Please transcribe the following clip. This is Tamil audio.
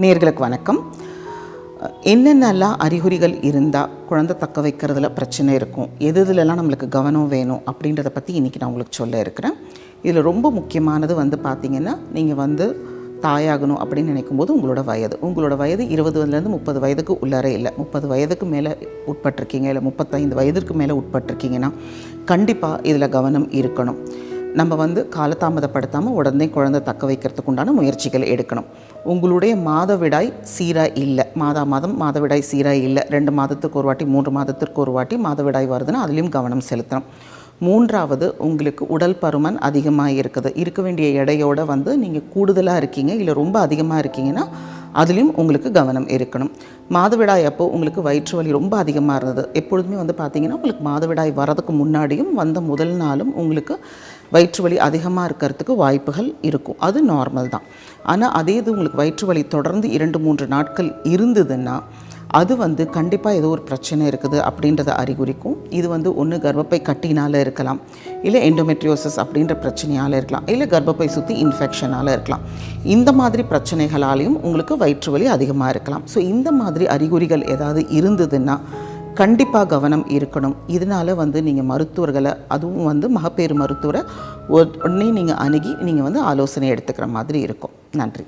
நேர்களுக்கு வணக்கம். என்னென்னலாம் அறிகுறிகள் இருந்தால் குழந்தை தக்க வைக்கிறதுல பிரச்சனை இருக்கும்? எது இதுலலாம் நம்மளுக்கு கவனம் வேணும்? அப்படின்றத பற்றி இன்றைக்கி நான் உங்களுக்கு சொல்ல இருக்கிறேன். இதில் ரொம்ப முக்கியமானது வந்து பார்த்திங்கன்னா நீங்கள் வந்து தாயாகணும் அப்படின்னு நினைக்கும் போது உங்களோட வயது. உங்களோட வயது இருபதுலேருந்து முப்பது வயதுக்கு உள்ளார இல்லை. முப்பது வயதுக்கு மேலே உட்பட்டிருக்கீங்க இல்லை முப்பத்தைந்து வயதிற்கு மேலே உட்பட்டிருக்கீங்கன்னா கண்டிப்பாக இதில் கவனம் இருக்கணும். நம்ம வந்து காலதாமதப்படுத்தாமல் உடனே குழந்தை தக்க வைக்கிறதுக்கு உண்டான முயற்சிகள் எடுக்கணும். உங்களுடைய மாதவிடாய் சீராக இல்லை. மாதா மாதம் மாதவிடாய் சீராக இல்லை. ரெண்டு மாதத்துக்கு ஒரு வாட்டி மூன்று மாதத்திற்கு ஒரு வாட்டி மாதவிடாய் வருதுன்னா அதுலேயும் கவனம் செலுத்தணும். மூன்றாவது உங்களுக்கு உடல் பருமன் அதிகமாக இருக்குது. இருக்க வேண்டிய எடையோட வந்து நீங்கள் கூடுதலாக இருக்கீங்க இல்லை ரொம்ப அதிகமாக இருக்கீங்கன்னா அதுலேயும் உங்களுக்கு கவனம் இருக்கணும். மாதவிடாய் அப்போ உங்களுக்கு வயிற்று வலி ரொம்ப அதிகமாக இருந்தது. எப்பொழுதுமே வந்து பார்த்தீங்கன்னா உங்களுக்கு மாதவிடாய் வரதுக்கு முன்னாடியும் வந்த முதல் நாளும் உங்களுக்கு வயிற்று வலி அதிகமாக இருக்கிறதுக்கு வாய்ப்புகள் இருக்கும். அது நார்மல் தான். ஆனால் அதே இது உங்களுக்கு வயிற்று வலி தொடர்ந்து இரண்டு மூன்று நாட்கள் இருந்ததுன்னா அது வந்து கண்டிப்பாக ஏதோ ஒரு பிரச்சனை இருக்குது அப்படின்றத அறிகுறிக்கும். இது வந்து ஒன்று கர்ப்பப்பை கட்டினால் இருக்கலாம். இல்லை எண்டோமெட்ரியோசிஸ் அப்படின்ற பிரச்சனையால் இருக்கலாம். இல்லை கர்ப்பப்பை சுற்றி இன்ஃபெக்ஷனால் இருக்கலாம். இந்த மாதிரி பிரச்சனைகளாலையும் உங்களுக்கு வயிற்று வலி அதிகமாக இருக்கலாம். ஸோ இந்த மாதிரி அறிகுறிகள் ஏதாவது இருந்ததுன்னா கண்டிப்பாக கவனம் இருக்கணும். இதனால் வந்து நீங்கள் மருத்துவர்களை அதுவும் வந்து மகப்பேறு மருத்துவரை உடனே நீங்கள் அணுகி நீங்கள் வந்து ஆலோசனை எடுத்துக்கிற மாதிரி இருக்கும். நன்றி.